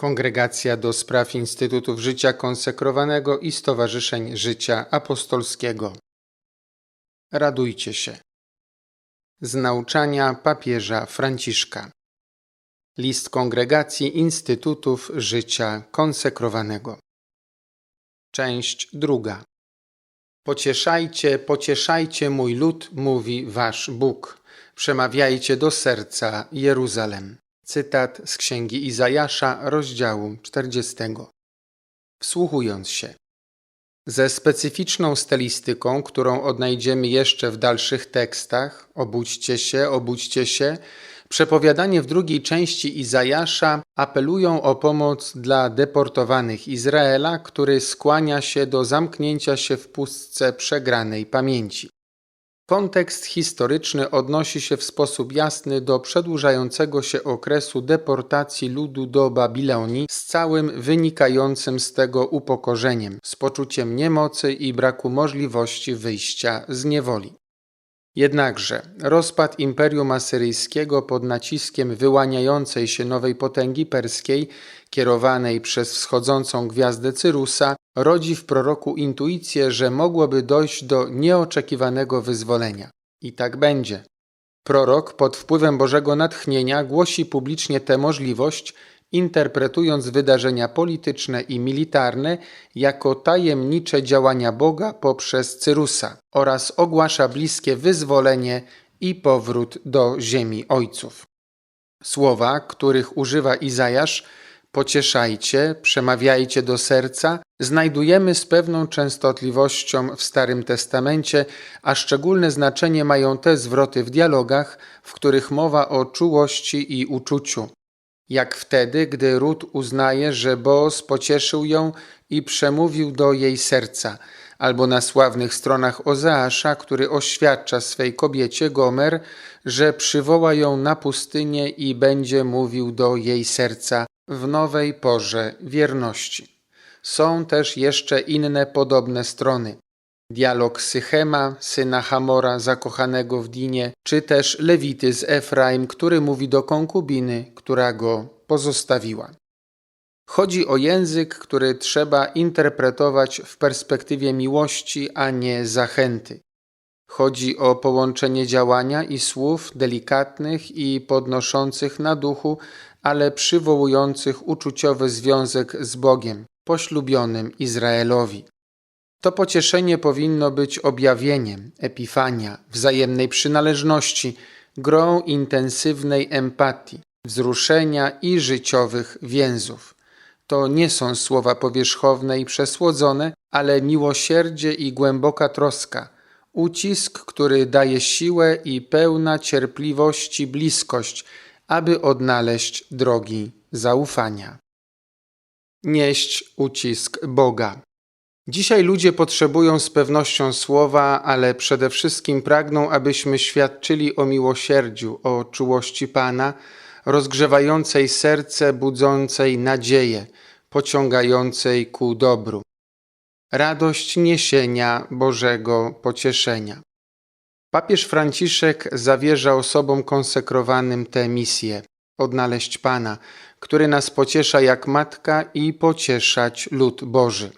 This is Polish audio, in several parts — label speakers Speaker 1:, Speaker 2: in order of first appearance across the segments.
Speaker 1: Kongregacja do Spraw Instytutów Życia Konsekrowanego i Stowarzyszeń Życia Apostolskiego. Radujcie się. Z nauczania papieża Franciszka. List Kongregacji Instytutów Życia Konsekrowanego. Część druga. Pocieszajcie, pocieszajcie mój lud, mówi wasz Bóg. Przemawiajcie do serca Jeruzalem. Cytat z Księgi Izajasza, rozdziału 40. Wsłuchując się. Ze specyficzną stylistyką, którą odnajdziemy jeszcze w dalszych tekstach, obudźcie się, obudźcie się, przepowiadanie w drugiej części Izajasza apelują o pomoc dla deportowanych Izraela, który skłania się do zamknięcia się w pustce przegranej pamięci. Kontekst historyczny odnosi się w sposób jasny do przedłużającego się okresu deportacji ludu do Babilonii z całym wynikającym z tego upokorzeniem, z poczuciem niemocy i braku możliwości wyjścia z niewoli. Jednakże rozpad Imperium Asyryjskiego pod naciskiem wyłaniającej się nowej potęgi perskiej, kierowanej przez wschodzącą gwiazdę Cyrusa, rodzi w proroku intuicję, że mogłoby dojść do nieoczekiwanego wyzwolenia. I tak będzie. Prorok pod wpływem Bożego natchnienia głosi publicznie tę możliwość, interpretując wydarzenia polityczne i militarne jako tajemnicze działania Boga poprzez Cyrusa oraz ogłasza bliskie wyzwolenie i powrót do ziemi ojców. Słowa, których używa Izajasz, pocieszajcie, przemawiajcie do serca, znajdujemy z pewną częstotliwością w Starym Testamencie, a szczególne znaczenie mają te zwroty w dialogach, w których mowa o czułości i uczuciu. Jak wtedy, gdy Rut uznaje, że Boaz pocieszył ją i przemówił do jej serca, albo na sławnych stronach Ozeasza, który oświadcza swej kobiecie Gomer, że przywoła ją na pustynię i będzie mówił do jej serca w nowej porze wierności. Są też jeszcze inne podobne strony. Dialog Sychema, syna Hamora, zakochanego w Dinie, czy też Lewity z Efraim, który mówi do konkubiny, która go pozostawiła. Chodzi o język, który trzeba interpretować w perspektywie miłości, a nie zachęty. Chodzi o połączenie działania i słów delikatnych i podnoszących na duchu, ale przywołujących uczuciowy związek z Bogiem, poślubionym Izraelowi. To pocieszenie powinno być objawieniem, epifania, wzajemnej przynależności, grą intensywnej empatii, wzruszenia i życiowych więzów. To nie są słowa powierzchowne i przesłodzone, ale miłosierdzie i głęboka troska, ucisk, który daje siłę i pełna cierpliwości bliskość, aby odnaleźć drogi zaufania. Nieść ucisk Boga. Dzisiaj ludzie potrzebują z pewnością słowa, ale przede wszystkim pragną, abyśmy świadczyli o miłosierdziu, o czułości Pana, rozgrzewającej serce, budzącej nadzieję, pociągającej ku dobru. Radość niesienia Bożego pocieszenia. Papież Franciszek zawierza osobom konsekrowanym tę misję odnaleźć Pana, który nas pociesza jak matka i pocieszać lud Boży.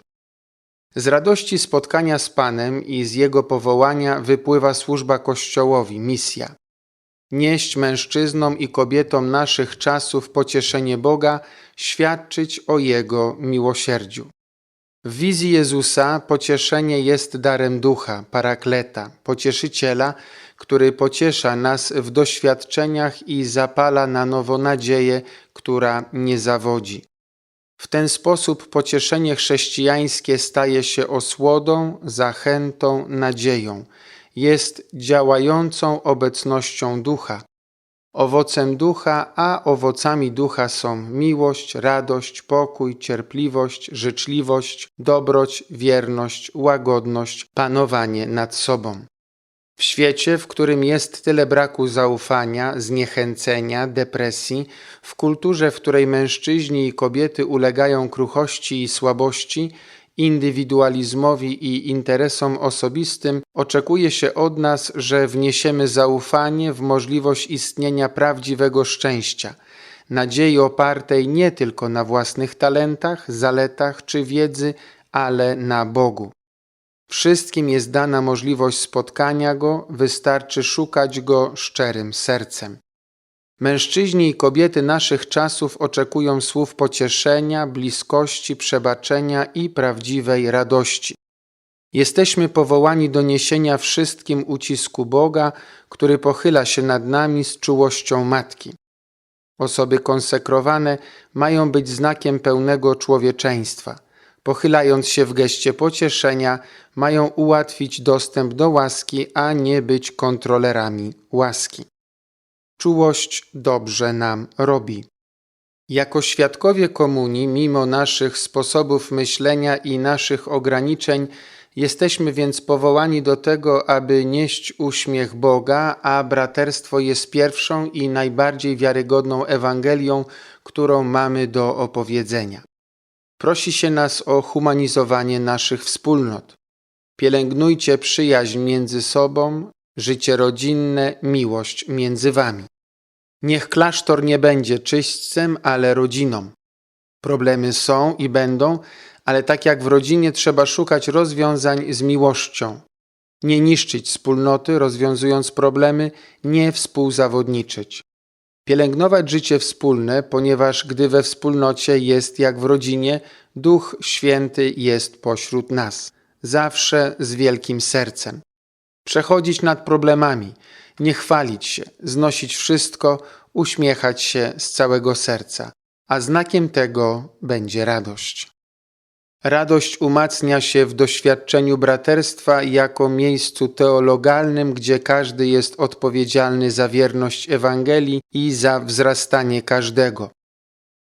Speaker 1: Z radości spotkania z Panem i z Jego powołania wypływa służba Kościołowi, misja. Nieść mężczyznom i kobietom naszych czasów pocieszenie Boga, świadczyć o Jego miłosierdziu. W wizji Jezusa pocieszenie jest darem ducha, parakleta, pocieszyciela, który pociesza nas w doświadczeniach i zapala na nowo nadzieję, która nie zawodzi. W ten sposób pocieszenie chrześcijańskie staje się osłodą, zachętą, nadzieją. Jest działającą obecnością ducha. Owocem ducha, a owocami ducha są miłość, radość, pokój, cierpliwość, życzliwość, dobroć, wierność, łagodność, panowanie nad sobą. W świecie, w którym jest tyle braku zaufania, zniechęcenia, depresji, w kulturze, w której mężczyźni i kobiety ulegają kruchości i słabości, indywidualizmowi i interesom osobistym, oczekuje się od nas, że wniesiemy zaufanie w możliwość istnienia prawdziwego szczęścia, nadziei opartej nie tylko na własnych talentach, zaletach czy wiedzy, ale na Bogu. Wszystkim jest dana możliwość spotkania Go, wystarczy szukać Go szczerym sercem. Mężczyźni i kobiety naszych czasów oczekują słów pocieszenia, bliskości, przebaczenia i prawdziwej radości. Jesteśmy powołani do niesienia wszystkim ucisku Boga, który pochyla się nad nami z czułością matki. Osoby konsekrowane mają być znakiem pełnego człowieczeństwa. Pochylając się w geście pocieszenia, mają ułatwić dostęp do łaski, a nie być kontrolerami łaski. Czułość dobrze nam robi. Jako świadkowie komunii, mimo naszych sposobów myślenia i naszych ograniczeń, jesteśmy więc powołani do tego, aby nieść uśmiech Boga, a braterstwo jest pierwszą i najbardziej wiarygodną Ewangelią, którą mamy do opowiedzenia. Prosi się nas o humanizowanie naszych wspólnot. Pielęgnujcie przyjaźń między sobą, życie rodzinne, miłość między wami. Niech klasztor nie będzie czyśćcem, ale rodziną. Problemy są i będą, ale tak jak w rodzinie trzeba szukać rozwiązań z miłością. Nie niszczyć wspólnoty, rozwiązując problemy, nie współzawodniczyć. Pielęgnować życie wspólne, ponieważ gdy we wspólnocie jest jak w rodzinie, Duch Święty jest pośród nas, zawsze z wielkim sercem. Przechodzić nad problemami, nie chwalić się, znosić wszystko, uśmiechać się z całego serca, a znakiem tego będzie radość. Radość umacnia się w doświadczeniu braterstwa jako miejscu teologalnym, gdzie każdy jest odpowiedzialny za wierność Ewangelii i za wzrastanie każdego.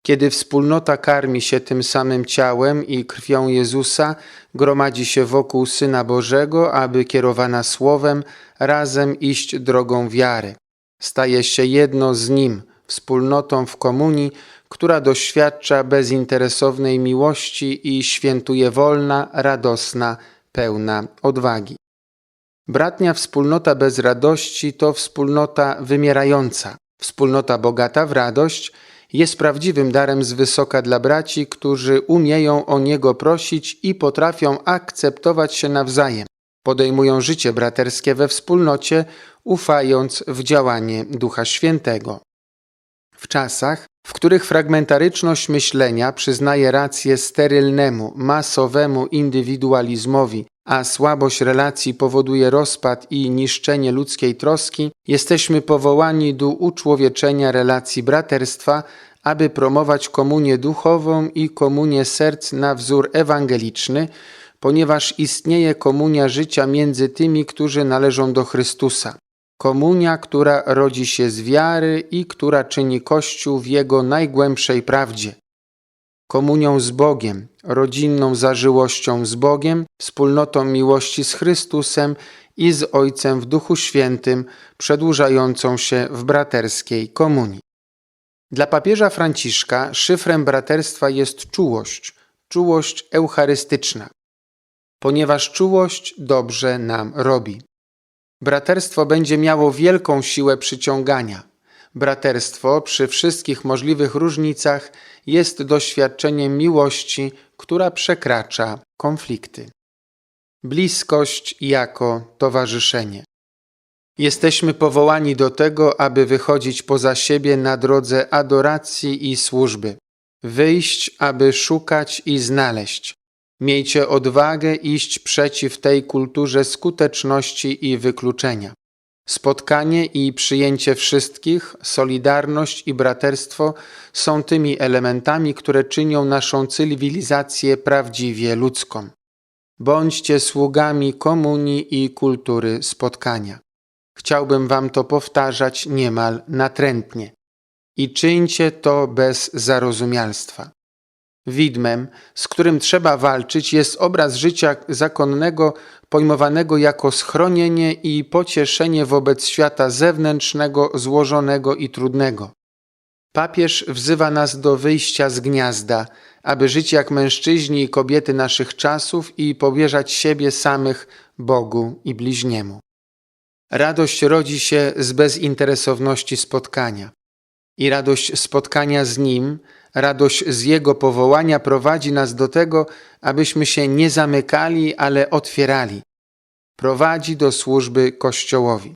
Speaker 1: Kiedy wspólnota karmi się tym samym ciałem i krwią Jezusa, gromadzi się wokół Syna Bożego, aby kierowana Słowem razem iść drogą wiary. Staje się jedno z Nim, wspólnotą w komunii, która doświadcza bezinteresownej miłości i świętuje wolna, radosna, pełna odwagi. Bratnia wspólnota bez radości to wspólnota wymierająca. Wspólnota bogata w radość jest prawdziwym darem z wysoka dla braci, którzy umieją o niego prosić i potrafią akceptować się nawzajem. Podejmują życie braterskie we wspólnocie, ufając w działanie Ducha Świętego. W czasach, w których fragmentaryczność myślenia przyznaje rację sterylnemu, masowemu indywidualizmowi, a słabość relacji powoduje rozpad i niszczenie ludzkiej troski, jesteśmy powołani do uczłowieczenia relacji braterstwa, aby promować komunię duchową i komunię serc na wzór ewangeliczny, ponieważ istnieje komunia życia między tymi, którzy należą do Chrystusa. Komunia, która rodzi się z wiary i która czyni Kościół w jego najgłębszej prawdzie. Komunią z Bogiem, rodzinną zażyłością z Bogiem, wspólnotą miłości z Chrystusem i z Ojcem w Duchu Świętym, przedłużającą się w braterskiej komunii. Dla papieża Franciszka szyfrem braterstwa jest czułość, czułość eucharystyczna, ponieważ czułość dobrze nam robi. Braterstwo będzie miało wielką siłę przyciągania. Braterstwo przy wszystkich możliwych różnicach jest doświadczeniem miłości, która przekracza konflikty. Bliskość jako towarzyszenie. Jesteśmy powołani do tego, aby wychodzić poza siebie na drodze adoracji i służby, wyjść, aby szukać i znaleźć, Miejcie odwagę iść przeciw tej kulturze skuteczności i wykluczenia. Spotkanie i przyjęcie wszystkich, solidarność i braterstwo są tymi elementami, które czynią naszą cywilizację prawdziwie ludzką. Bądźcie sługami komunii i kultury spotkania. Chciałbym wam to powtarzać niemal natrętnie. I czyńcie to bez zarozumialstwa. Widmem, z którym trzeba walczyć, jest obraz życia zakonnego pojmowanego jako schronienie i pocieszenie wobec świata zewnętrznego, złożonego i trudnego. Papież wzywa nas do wyjścia z gniazda, aby żyć jak mężczyźni i kobiety naszych czasów i powierzać siebie samych Bogu i bliźniemu. Radość rodzi się z bezinteresowności spotkania. I radość spotkania z Nim, radość z Jego powołania prowadzi nas do tego, abyśmy się nie zamykali, ale otwierali. Prowadzi do służby Kościołowi.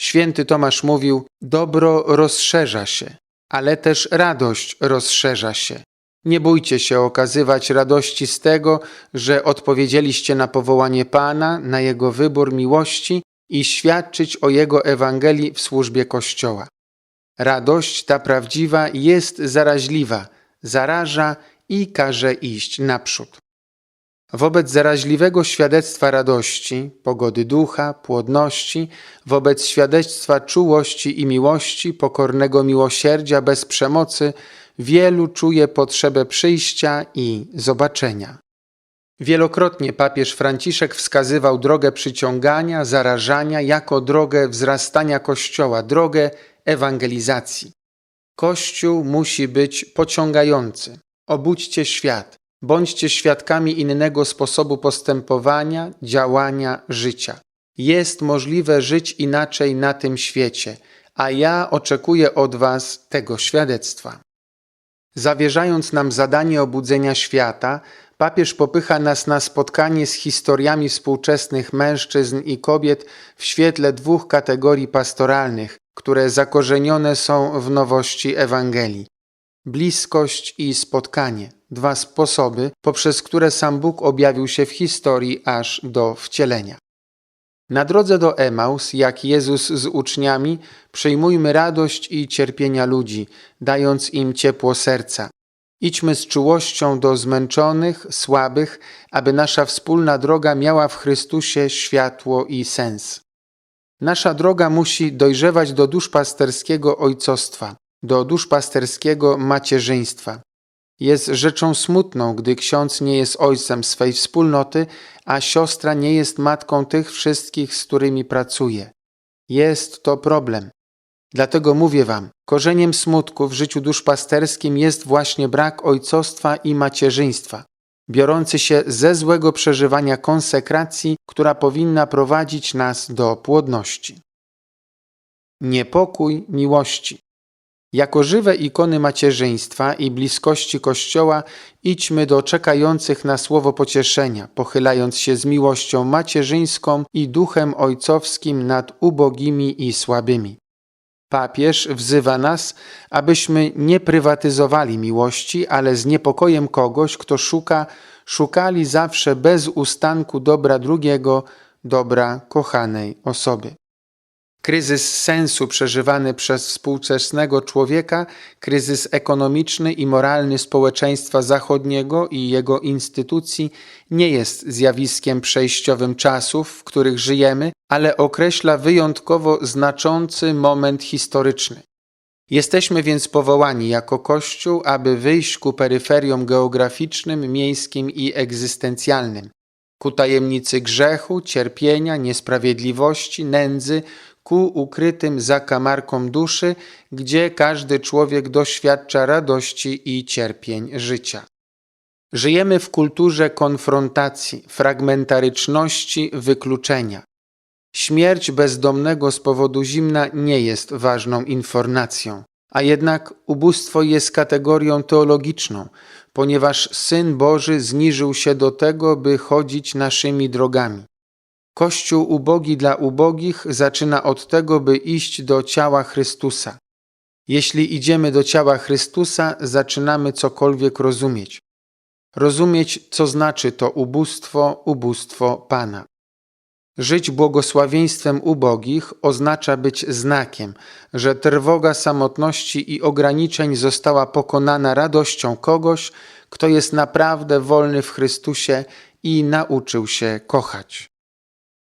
Speaker 1: Święty Tomasz mówił: Dobro rozszerza się, ale też radość rozszerza się. Nie bójcie się okazywać radości z tego, że odpowiedzieliście na powołanie Pana, na Jego wybór miłości i świadczyć o Jego Ewangelii w służbie Kościoła. Radość ta prawdziwa jest zaraźliwa, zaraża i każe iść naprzód. Wobec zaraźliwego świadectwa radości, pogody ducha, płodności, wobec świadectwa czułości i miłości, pokornego miłosierdzia bez przemocy, wielu czuje potrzebę przyjścia i zobaczenia. Wielokrotnie papież Franciszek wskazywał drogę przyciągania, zarażania jako drogę wzrastania Kościoła, drogę ewangelizacji. Kościół musi być pociągający. Obudźcie świat, bądźcie świadkami innego sposobu postępowania, działania, życia. Jest możliwe żyć inaczej na tym świecie, a ja oczekuję od Was tego świadectwa. Zawierzając nam zadanie obudzenia świata, papież popycha nas na spotkanie z historiami współczesnych mężczyzn i kobiet w świetle dwóch kategorii pastoralnych, które zakorzenione są w nowości Ewangelii. Bliskość i spotkanie dwa sposoby, poprzez które sam Bóg objawił się w historii aż do wcielenia. Na drodze do Emaus, jak Jezus z uczniami, przyjmujmy radość i cierpienia ludzi, dając im ciepło serca. Idźmy z czułością do zmęczonych, słabych, aby nasza wspólna droga miała w Chrystusie światło i sens. Nasza droga musi dojrzewać do duszpasterskiego ojcostwa, do duszpasterskiego macierzyństwa. Jest rzeczą smutną, gdy ksiądz nie jest ojcem swej wspólnoty, a siostra nie jest matką tych wszystkich, z którymi pracuje. Jest to problem. Dlatego mówię Wam, korzeniem smutku w życiu duszpasterskim jest właśnie brak ojcostwa i macierzyństwa, biorący się ze złego przeżywania konsekracji, która powinna prowadzić nas do płodności. Niepokój miłości. Jako żywe ikony macierzyństwa i bliskości Kościoła idźmy do czekających na słowo pocieszenia, pochylając się z miłością macierzyńską i duchem ojcowskim nad ubogimi i słabymi. Papież wzywa nas, abyśmy nie prywatyzowali miłości, ale z niepokojem kogoś, kto szuka, szukali zawsze bez ustanku dobra drugiego, dobra kochanej osoby. Kryzys sensu przeżywany przez współczesnego człowieka, kryzys ekonomiczny i moralny społeczeństwa zachodniego i jego instytucji nie jest zjawiskiem przejściowym czasów, w których żyjemy, ale określa wyjątkowo znaczący moment historyczny. Jesteśmy więc powołani jako Kościół, aby wyjść ku peryferiom geograficznym, miejskim i egzystencjalnym, ku tajemnicy grzechu, cierpienia, niesprawiedliwości, nędzy, ku ukrytym zakamarkom duszy, gdzie każdy człowiek doświadcza radości i cierpień życia. Żyjemy w kulturze konfrontacji, fragmentaryczności, wykluczenia. Śmierć bezdomnego z powodu zimna nie jest ważną informacją, a jednak ubóstwo jest kategorią teologiczną, ponieważ Syn Boży zniżył się do tego, by chodzić naszymi drogami. Kościół ubogi dla ubogich zaczyna od tego, by iść do ciała Chrystusa. Jeśli idziemy do ciała Chrystusa, zaczynamy cokolwiek rozumieć. Rozumieć, co znaczy to ubóstwo, ubóstwo Pana. Żyć błogosławieństwem ubogich oznacza być znakiem, że trwoga samotności i ograniczeń została pokonana radością kogoś, kto jest naprawdę wolny w Chrystusie i nauczył się kochać.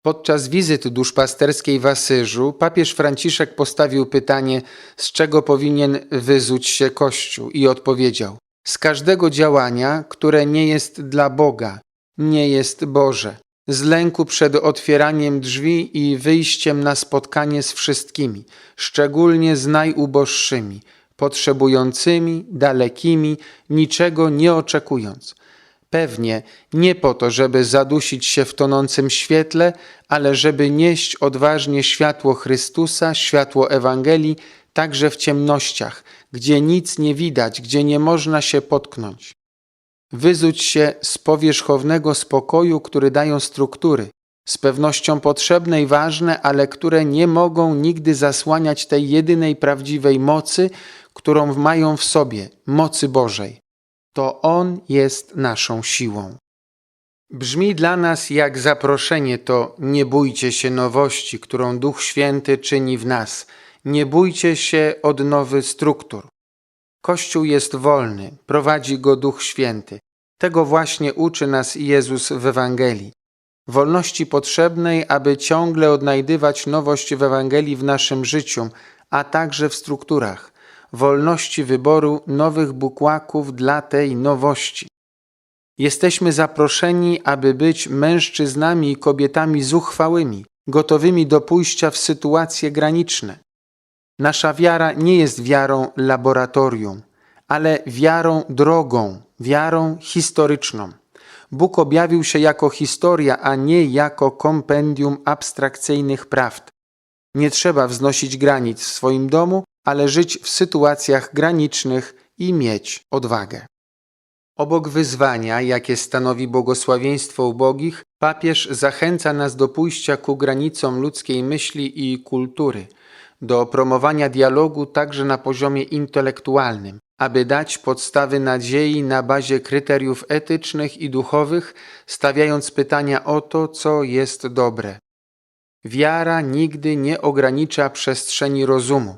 Speaker 1: Podczas wizyty duszpasterskiej w Asyżu papież Franciszek postawił pytanie, z czego powinien wyzuć się Kościół i odpowiedział: Z każdego działania, które nie jest dla Boga, nie jest Boże, z lęku przed otwieraniem drzwi i wyjściem na spotkanie z wszystkimi, szczególnie z najuboższymi, potrzebującymi, dalekimi, niczego nie oczekując – Pewnie nie po to, żeby zadusić się w tonącym świetle, ale żeby nieść odważnie światło Chrystusa, światło Ewangelii, także w ciemnościach, gdzie nic nie widać, gdzie nie można się potknąć. Wyzuć się z powierzchownego spokoju, który dają struktury, z pewnością potrzebne i ważne, ale które nie mogą nigdy zasłaniać tej jedynej prawdziwej mocy, którą mają w sobie mocy Bożej. To On jest naszą siłą. Brzmi dla nas jak zaproszenie to nie bójcie się nowości, którą Duch Święty czyni w nas. Nie bójcie się odnowy struktur. Kościół jest wolny, prowadzi go Duch Święty. Tego właśnie uczy nas Jezus w Ewangelii. Wolności potrzebnej, aby ciągle odnajdywać nowość w Ewangelii w naszym życiu, a także w strukturach. Wolności wyboru nowych bukłaków dla tej nowości. Jesteśmy zaproszeni, aby być mężczyznami i kobietami zuchwałymi, gotowymi do pójścia w sytuacje graniczne. Nasza wiara nie jest wiarą laboratorium, ale wiarą drogą, wiarą historyczną. Bóg objawił się jako historia, a nie jako kompendium abstrakcyjnych prawd. Nie trzeba wznosić granic w swoim domu, ale żyć w sytuacjach granicznych i mieć odwagę. Obok wyzwania, jakie stanowi błogosławieństwo ubogich, papież zachęca nas do pójścia ku granicom ludzkiej myśli i kultury, do promowania dialogu także na poziomie intelektualnym, aby dać podstawy nadziei na bazie kryteriów etycznych i duchowych, stawiając pytania o to, co jest dobre. Wiara nigdy nie ogranicza przestrzeni rozumu,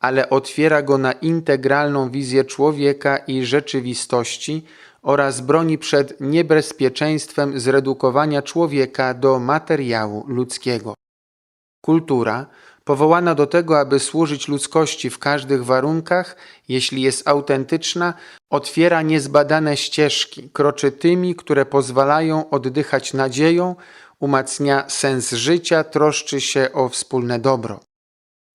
Speaker 1: ale otwiera go na integralną wizję człowieka i rzeczywistości oraz broni przed niebezpieczeństwem zredukowania człowieka do materiału ludzkiego. Kultura, powołana do tego, aby służyć ludzkości w każdych warunkach, jeśli jest autentyczna, otwiera niezbadane ścieżki, kroczy tymi, które pozwalają oddychać nadzieją, umacnia sens życia, troszczy się o wspólne dobro.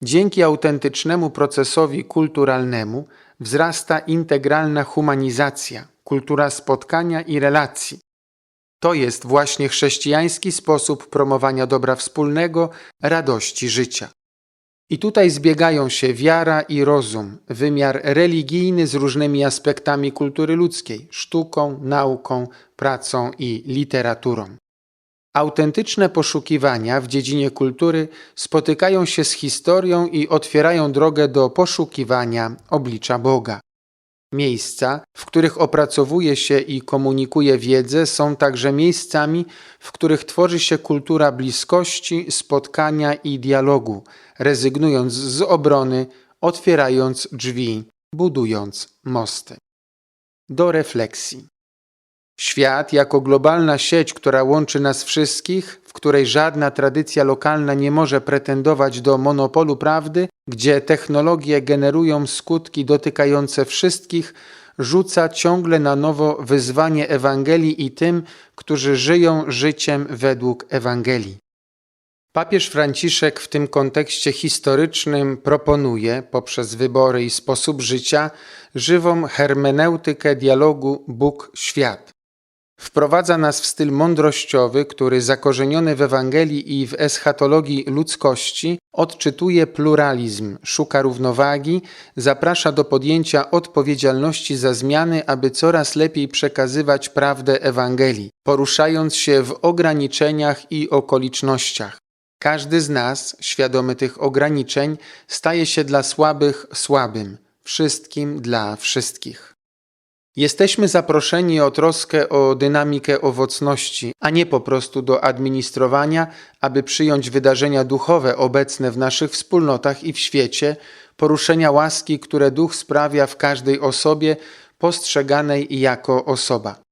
Speaker 1: Dzięki autentycznemu procesowi kulturalnemu wzrasta integralna humanizacja, kultura spotkania i relacji. To jest właśnie chrześcijański sposób promowania dobra wspólnego, radości życia. I tutaj zbiegają się wiara i rozum, wymiar religijny z różnymi aspektami kultury ludzkiej sztuką, nauką, pracą i literaturą. Autentyczne poszukiwania w dziedzinie kultury spotykają się z historią i otwierają drogę do poszukiwania oblicza Boga. Miejsca, w których opracowuje się i komunikuje wiedzę, są także miejscami, w których tworzy się kultura bliskości, spotkania i dialogu, rezygnując z obrony, otwierając drzwi, budując mosty. Do refleksji. Świat jako globalna sieć, która łączy nas wszystkich, w której żadna tradycja lokalna nie może pretendować do monopolu prawdy, gdzie technologie generują skutki dotykające wszystkich, rzuca ciągle na nowo wyzwanie Ewangelii i tym, którzy żyją życiem według Ewangelii. Papież Franciszek w tym kontekście historycznym proponuje, poprzez wybory i sposób życia, żywą hermeneutykę dialogu Bóg-świat. Wprowadza nas w styl mądrościowy, który zakorzeniony w Ewangelii i w eschatologii ludzkości odczytuje pluralizm, szuka równowagi, zaprasza do podjęcia odpowiedzialności za zmiany, aby coraz lepiej przekazywać prawdę Ewangelii, poruszając się w ograniczeniach i okolicznościach. Każdy z nas, świadomy tych ograniczeń, staje się dla słabych słabym, wszystkim dla wszystkich. Jesteśmy zaproszeni o troskę o dynamikę owocności, a nie po prostu do administrowania, aby przyjąć wydarzenia duchowe obecne w naszych wspólnotach i w świecie, poruszenia łaski, które duch sprawia w każdej osobie postrzeganej jako osoba.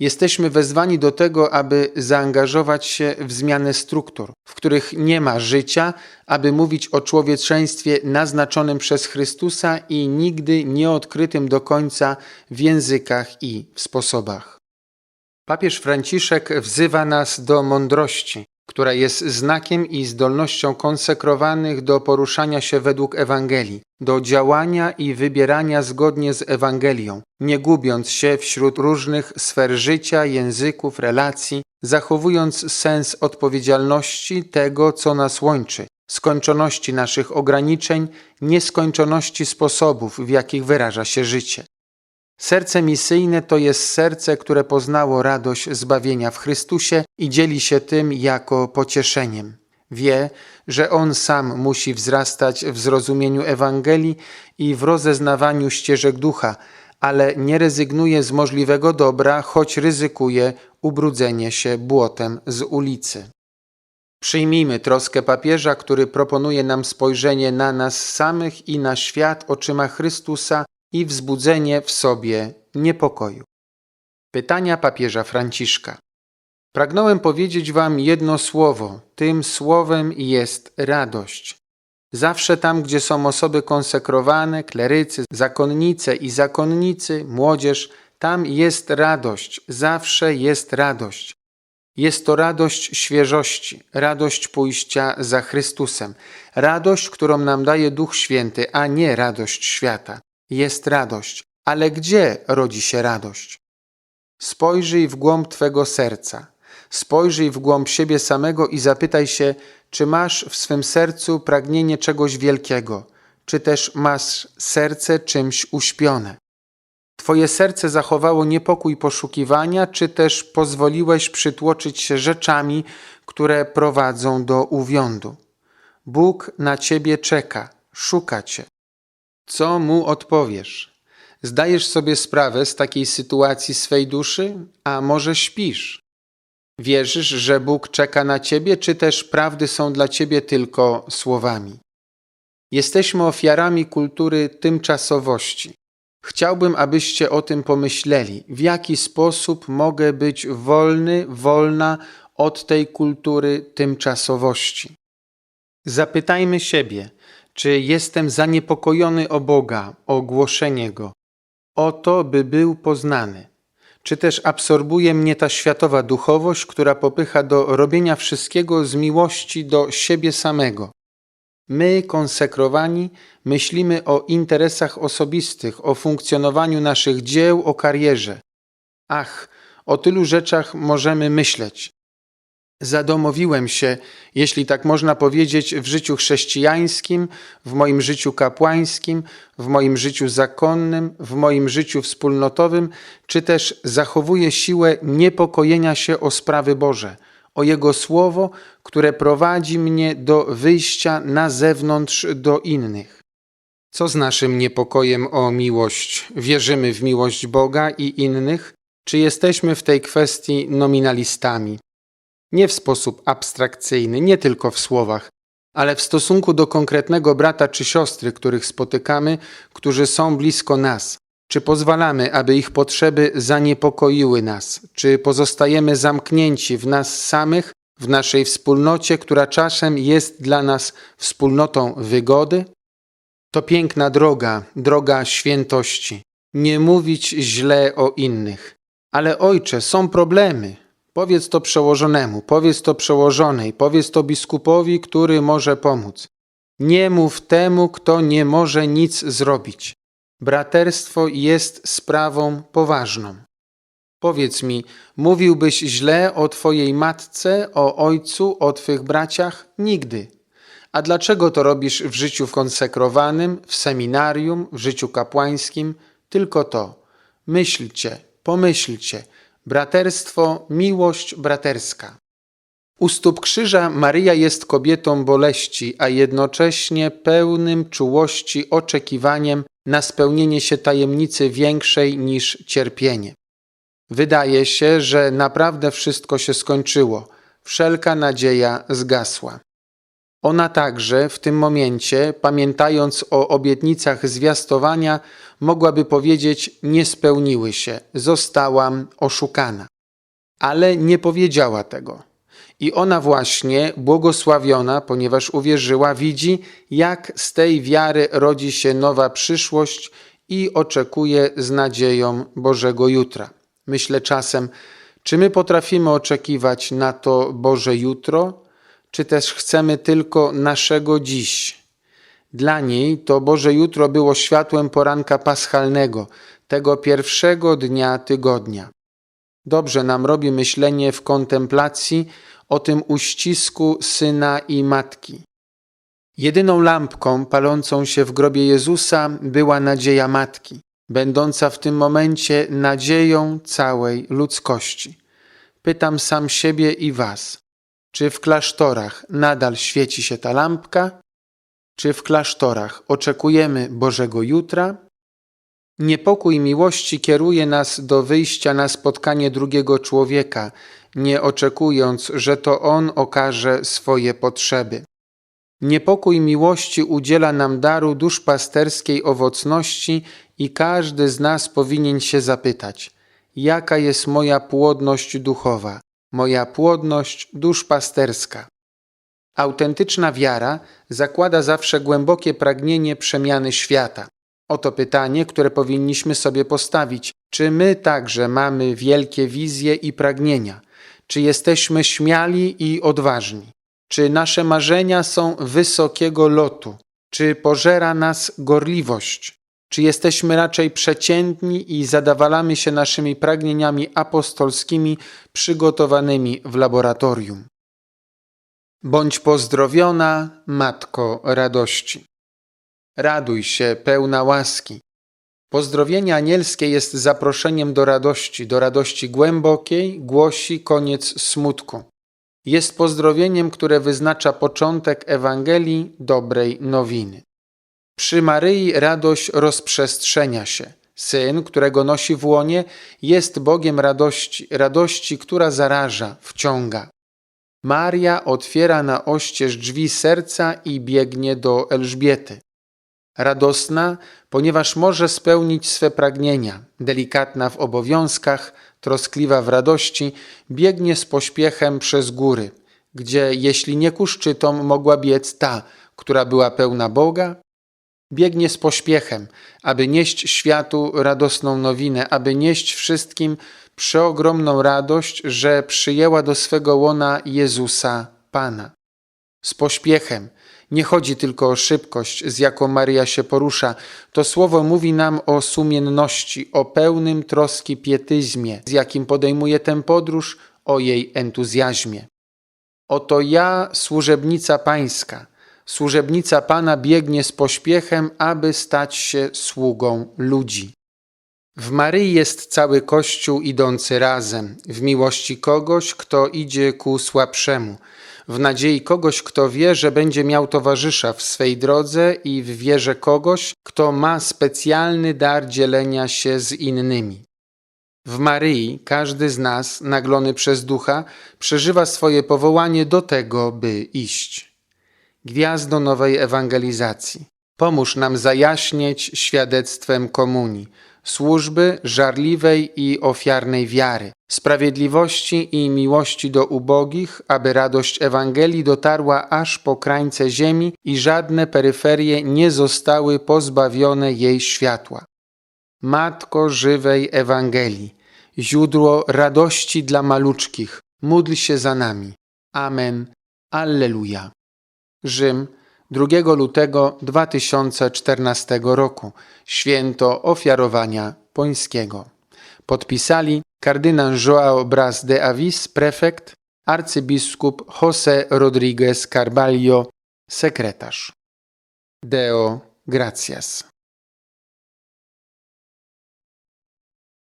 Speaker 1: Jesteśmy wezwani do tego, aby zaangażować się w zmianę struktur, w których nie ma życia, aby mówić o człowieczeństwie naznaczonym przez Chrystusa i nigdy nieodkrytym do końca w językach i w sposobach. Papież Franciszek wzywa nas do mądrości, która jest znakiem i zdolnością konsekrowanych do poruszania się według Ewangelii, do działania i wybierania zgodnie z Ewangelią, nie gubiąc się wśród różnych sfer życia, języków, relacji, zachowując sens odpowiedzialności tego, co nas łączy, skończoności naszych ograniczeń, nieskończoności sposobów, w jakich wyraża się życie. Serce misyjne to jest serce, które poznało radość zbawienia w Chrystusie i dzieli się tym jako pocieszeniem. Wie, że on sam musi wzrastać w zrozumieniu Ewangelii i w rozeznawaniu ścieżek ducha, ale nie rezygnuje z możliwego dobra, choć ryzykuje ubrudzenie się błotem z ulicy. Przyjmijmy troskę papieża, który proponuje nam spojrzenie na nas samych i na świat oczyma Chrystusa i wzbudzenie w sobie niepokoju. Pytania papieża Franciszka. Pragnąłem powiedzieć Wam jedno słowo. Tym słowem jest radość. Zawsze tam, gdzie są osoby konsekrowane, klerycy, zakonnice i zakonnicy, młodzież, tam jest radość. Zawsze jest radość. Jest to radość świeżości, radość pójścia za Chrystusem, radość, którą nam daje Duch Święty, a nie radość świata. Jest radość, ale gdzie rodzi się radość? Spojrzyj w głąb Twego serca, spojrzyj w głąb siebie samego i zapytaj się, czy masz w swym sercu pragnienie czegoś wielkiego, czy też masz serce czymś uśpione. Twoje serce zachowało niepokój poszukiwania, czy też pozwoliłeś przytłoczyć się rzeczami, które prowadzą do uwiądu. Bóg na ciebie czeka, szuka cię. Co mu odpowiesz? Zdajesz sobie sprawę z takiej sytuacji swej duszy, a może śpisz? Wierzysz, że Bóg czeka na ciebie, czy też prawdy są dla ciebie tylko słowami? Jesteśmy ofiarami kultury tymczasowości. Chciałbym, abyście o tym pomyśleli, w jaki sposób mogę być wolny, wolna od tej kultury tymczasowości. Zapytajmy siebie, czy jestem zaniepokojony o Boga, o głoszenie Go, o to, by był poznany. Czy też absorbuje mnie ta światowa duchowość, która popycha do robienia wszystkiego z miłości do siebie samego? My, konsekrowani, myślimy o interesach osobistych, o funkcjonowaniu naszych dzieł, o karierze. Ach, o tylu rzeczach możemy myśleć. Zadomowiłem się, jeśli tak można powiedzieć, w życiu chrześcijańskim, w moim życiu kapłańskim, w moim życiu zakonnym, w moim życiu wspólnotowym, czy też zachowuję siłę niepokojenia się o sprawy Boże, o Jego słowo, które prowadzi mnie do wyjścia na zewnątrz do innych. Co z naszym niepokojem o miłość? Wierzymy w miłość Boga i innych? Czy jesteśmy w tej kwestii nominalistami? Nie w sposób abstrakcyjny, nie tylko w słowach, ale w stosunku do konkretnego brata czy siostry, których spotykamy, którzy są blisko nas. Czy pozwalamy, aby ich potrzeby zaniepokoiły nas? Czy pozostajemy zamknięci w nas samych, w naszej wspólnocie, która czasem jest dla nas wspólnotą wygody? To piękna droga, droga świętości. Nie mówić źle o innych. Ale ojcze, są problemy. Powiedz to przełożonemu, powiedz to przełożonej, powiedz to biskupowi, który może pomóc. Nie mów temu, kto nie może nic zrobić. Braterstwo jest sprawą poważną. Powiedz mi, mówiłbyś źle o Twojej matce, o ojcu, o Twych braciach? Nigdy. A dlaczego to robisz w życiu konsekrowanym, w seminarium, w życiu kapłańskim? Tylko to. Myślcie, pomyślcie, Braterstwo, miłość braterska. U stóp krzyża Maryja jest kobietą boleści, a jednocześnie pełnym czułości oczekiwaniem na spełnienie się tajemnicy większej niż cierpienie. Wydaje się, że naprawdę wszystko się skończyło, wszelka nadzieja zgasła. Ona także w tym momencie, pamiętając o obietnicach zwiastowania, mogłaby powiedzieć: Nie spełniły się, zostałam oszukana. Ale nie powiedziała tego. I ona właśnie, błogosławiona, ponieważ uwierzyła, widzi, jak z tej wiary rodzi się nowa przyszłość i oczekuje z nadzieją Bożego jutra. Myślę czasem, czy my potrafimy oczekiwać na to Boże jutro? Czy też chcemy tylko naszego dziś. Dla niej to Boże Jutro było światłem poranka paschalnego, tego pierwszego dnia tygodnia. Dobrze nam robi myślenie w kontemplacji o tym uścisku syna i matki. Jedyną lampką palącą się w grobie Jezusa była nadzieja matki, będąca w tym momencie nadzieją całej ludzkości. Pytam sam siebie i Was, czy w klasztorach nadal świeci się ta lampka? Czy w klasztorach oczekujemy Bożego Jutra? Niepokój miłości kieruje nas do wyjścia na spotkanie drugiego człowieka, nie oczekując, że to on okaże swoje potrzeby. Niepokój miłości udziela nam daru duszpasterskiej owocności i każdy z nas powinien się zapytać, jaka jest moja płodność duchowa, moja płodność duszpasterska. Autentyczna wiara zakłada zawsze głębokie pragnienie przemiany świata. Oto pytanie, które powinniśmy sobie postawić: czy my także mamy wielkie wizje i pragnienia? Czy jesteśmy śmiali i odważni? Czy nasze marzenia są wysokiego lotu? Czy pożera nas gorliwość? Czy jesteśmy raczej przeciętni i zadawalamy się naszymi pragnieniami apostolskimi przygotowanymi w laboratorium? Bądź pozdrowiona, Matko radości. Raduj się, pełna łaski. Pozdrowienie anielskie jest zaproszeniem do radości, do radości głębokiej, głosi koniec smutku. Jest pozdrowieniem, które wyznacza początek Ewangelii dobrej nowiny. Przy Maryi radość rozprzestrzenia się. Syn, którego nosi w łonie, jest Bogiem radości, radości, która zaraża, wciąga. Maria otwiera na oścież drzwi serca i biegnie do Elżbiety. Radosna, ponieważ może spełnić swe pragnienia, delikatna w obowiązkach, troskliwa w radości, biegnie z pośpiechem przez góry, gdzie jeśli nie ku szczytom mogła biec ta, która była pełna Boga, biegnie z pośpiechem, aby nieść światu radosną nowinę, aby nieść wszystkim przeogromną radość, że przyjęła do swego łona Jezusa Pana. Z pośpiechem. Nie chodzi tylko o szybkość, z jaką Maria się porusza. To słowo mówi nam o sumienności, o pełnym troski pietyzmie, z jakim podejmuje tę podróż, o jej entuzjazmie. Oto ja, służebnica Pańska, służebnica Pana biegnie z pośpiechem, aby stać się sługą ludzi. W Maryi jest cały Kościół idący razem, w miłości kogoś, kto idzie ku słabszemu, w nadziei kogoś, kto wie, że będzie miał towarzysza w swej drodze i w wierze kogoś, kto ma specjalny dar dzielenia się z innymi. W Maryi każdy z nas, naglony przez ducha, przeżywa swoje powołanie do tego, by iść. Gwiazdo nowej ewangelizacji, pomóż nam zajaśnieć świadectwem komunii, służby żarliwej i ofiarnej wiary, sprawiedliwości i miłości do ubogich, aby radość Ewangelii dotarła aż po krańce ziemi i żadne peryferie nie zostały pozbawione jej światła. Matko żywej Ewangelii, źródło radości dla maluczkich, módl się za nami. Amen. Alleluja. Rzym, 2 lutego 2014 roku, święto ofiarowania pońskiego. Podpisali kardynał João Braz de Avis, prefekt, arcybiskup José Rodríguez Carvalho, sekretarz. Deo gratias.